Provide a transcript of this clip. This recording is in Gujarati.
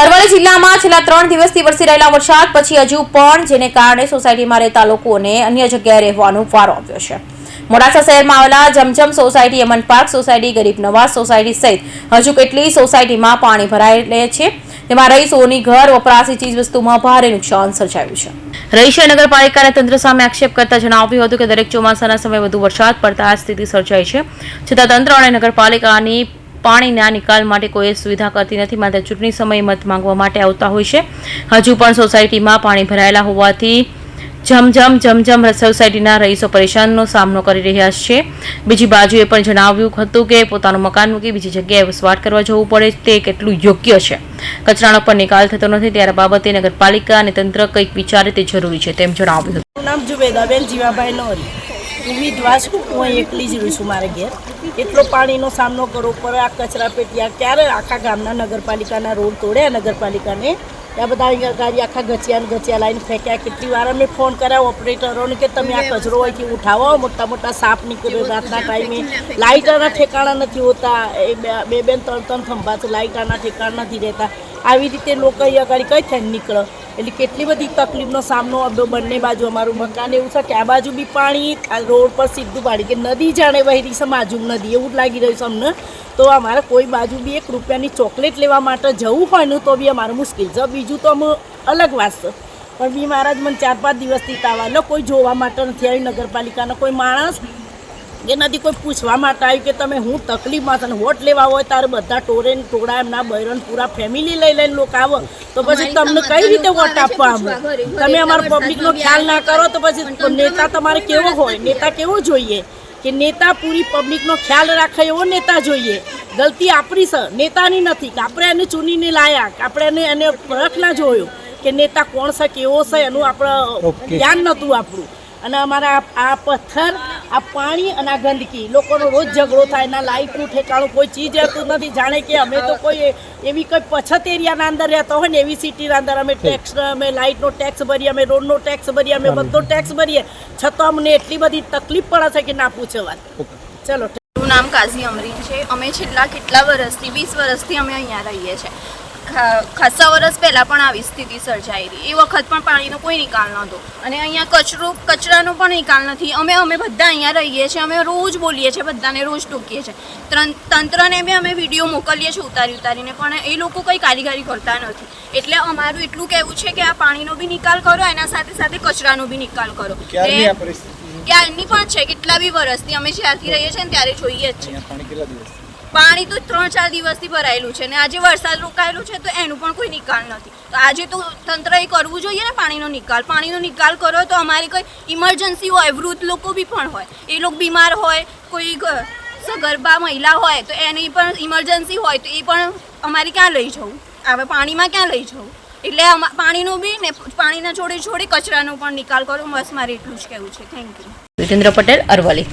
અરવલ્લી જિલ્લામાં છેલ્લા ત્રણ દિવસથી વરસી રહેલા વરસાદ, પછી હજુ પણ જેને કારણે સોસાયટીમાં રહેતા લોકોને અન્ય જગ્યાએ રહેવાનો વારો આવ્યો છે. મોડાસા શહેરમાં આવેલા Zamzam society Aman park society, Garib Nawaz society સહિત હજુ કેટલી સોસાયટીમાં પાણી ભરાયેલે છે. તેમાં રહીશોની ઘર, વપરાશી ચીજવસ્તુમાં ભારે નુકસાન સર્જાયું છે. રહીશે નગરપાલિકાના તંત્ર સામે આક્ષેપ કરતા જણાવ્યું હતું કે દરેક ચોમાસાના સમયે વધુ વરસાદ પડતા સ્થિતિ સર્જાઈ છે. છતાં તંત્ર અને નગરપાલિકાની પાણીના નિકાલ માટે કોઈ સુવિધા કરતી નથી. માત્ર ચૂંટણી સમયે મત માંગવા માટે આવતા હોય છે. હજુ પણ સોસાયટીમાં પાણી ભરાયેલા હોવાથી જમજમ જમજમ સોસાયટીના રહીશો પરેશાનનો સામનો કરી રહ્યા છે. બીજી બાજુએ પણ જણાવ્યું હતું કે પોતાનું મકાન મૂકી બીજી જગ્યાએ વસવાટ કરવા જવું પડે. તે કેટલું યોગ્ય છે. કચરાનો પણ નિકાલ થતો નથી. ત્યારે બાબતે નગરપાલિકા અને તંત્ર કંઈક વિચારે તે જરૂરી છે તેમ જણાવ્યું હતું. નામ જુબેદાબેન જીવાભાઈ નોરી વિધવા છું. હું એકલી જ રહું છું મારા ઘેર. એટલો પાણીનો સામનો કરવો પડે આ કચરા પેટીયા. ક્યારે આખા ગામના નગરપાલિકાના રોડ તોડ્યા નગરપાલિકાને? ત્યાં બધા ગાડી આખા ગચિયા ગચિયા લાઈને ફેંક્યા. કેટલી વાર અમે ફોન કર્યા ઓપરેટરોને કે તમે આ કચરો અહીંથી ઉઠાવો. મોટા મોટા સાપ નીકળ્યો રાતના ટાઈમે. લાઇટરના ઠેકાણા નથી હોતા. એ બે- બે ત્રણ ત્રણ ખંભા છે. લાઇટરના ઠેકાણા નથી રહેતા. આવી રીતે લોકો અહીંયા આગળ કઈ થઈને નીકળે? એટલે કેટલી બધી તકલીફનો સામનો બંને બાજુ અમારું મકાન એવું છે કે આ બાજુ બી પાણી, આ રોડ પર સીધું પાણી કે નદી જાણે વહેરી છે, માજુમ નદી એવું જ લાગી રહ્યું છે અમને. તો અમારે કોઈ બાજુ બી એક રૂપિયાની ચોકલેટ લેવા માટે જવું હોય ને તો બી અમારે મુશ્કેલ છે. બીજું તો અમે અલગ વાત પણ બી મહારાજ મને ચાર પાંચ દિવસથી તાવ આવ્યો કોઈ જોવા માટે નથી આવી નગરપાલિકાનો કોઈ માણસ કે નથી કોઈ પૂછવા માટે આવ્યું કે તમે હું તકલીફમાં છે ને વોટ લેવા હોય ત્યારે બધા ટોરે ટોળા એમના બહેરણ પૂરા ફેમિલી લઈ લઈને લોકો આવો. તો પછી તમને કઈ રીતે વોટ આપવા આવે તમે અમારા પબ્લિકનો ખ્યાલ ના કરો તો પછી નેતા તમારે કેવો હોય? નેતા કેવો જોઈએ? કે નેતા પૂરી પબ્લિકનો ખ્યાલ રાખે એવો નેતા જોઈએ. ગલતી આપણી છે નેતાની નથી. કે આપણે એને ચૂનીને લાયા કે આપણે એને એને પરખ ના જોયો કે નેતા કોણ છે કેવો છે એનું આપણે ધ્યાન નહોતું આપણું. અને અમારા આ- પથ્થર આ પાણી અને આ ગંદકી. લોકોનો રોજ ઝઘડો થાય ના લાઇટનું ઠેકાણું કોઈ ચીજ રહેતું નથી. જાણે કે અમે તો કોઈ એવી કોઈ પછત એરિયાના અંદર રહેતા હોય ને એવી સિટીના અંદર અમે ટેક્સ અમે લાઇટનો ટેક્સ ભરીએ અમે રોડનો ટેક્સ ભરીએ અમે બધો ટેક્સ ભરીએ. છતાં અમને એટલી બધી તકલીફ પડે છે કે ના પૂછે વાત. ચલો નામ કાઝી અમરીન છે. અમે છેલ્લા કેટલા વર્ષથી વીસ વર્ષથી અમે અહીંયા રહીએ છીએ. ખાસા વર્ષ પહેલાં પણ આવી સ્થિતિ સર્જાયેલી એ વખત પણ પાણીનો કોઈ નિકાલ નહોતો. અને અહીંયા કચરો કચરાનો પણ નિકાલ નથી. અમે અમે બધા અહીંયા રહીએ છીએ. અમે રોજ બોલીએ છીએ બધાને રોજ ટોકીએ છીએ. ત્રન- તંત્રને બી અમે વીડિયો મોકલીએ છીએ ઉતારી ઉતારીને પણ એ લોકો કંઈ કારીગરી કરતા નથી. એટલે અમારું એટલું કહેવું છે કે આ પાણીનો બી નિકાલ કરો એના સાથે સાથે કચરાનો બી નિકાલ કરો. ક્યારની પણ છે કેટલા બી વર્ષથી અમે જ્યારથી રહીએ છીએ ને ત્યારે જોઈએ જ છે. અહીંયા પાણી તો ત્રણ ચાર દિવસથી ભરાયેલું છે ને આજે વરસાદ રોકાયેલું છે તો એનું પણ કોઈ નિકાલ નથી. તો આજે તો તંત્રએ કરવું જોઈએ ને પાણીનો નિકાલ. પાણીનો નિકાલ કરો તો અમારી કોઈ ઇમરજન્સી હોય, વૃદ્ધ લોકો બી પણ હોય. એ લોકો બીમાર હોય, કોઈ સગર્ભા મહિલા હોય તો એની પણ ઇમરજન્સી હોય તો એ પણ અમારે ક્યાં લઈ જવું? હવે પાણીમાં ક્યાં લઈ જવું? એટલે પાણીનું બી ને પાણીના જોડે જોડે કચરાનો પણ નિકાલ કરો. બસ મારે એટલું જ કહેવું છે. Thank you Patel, Aravalli.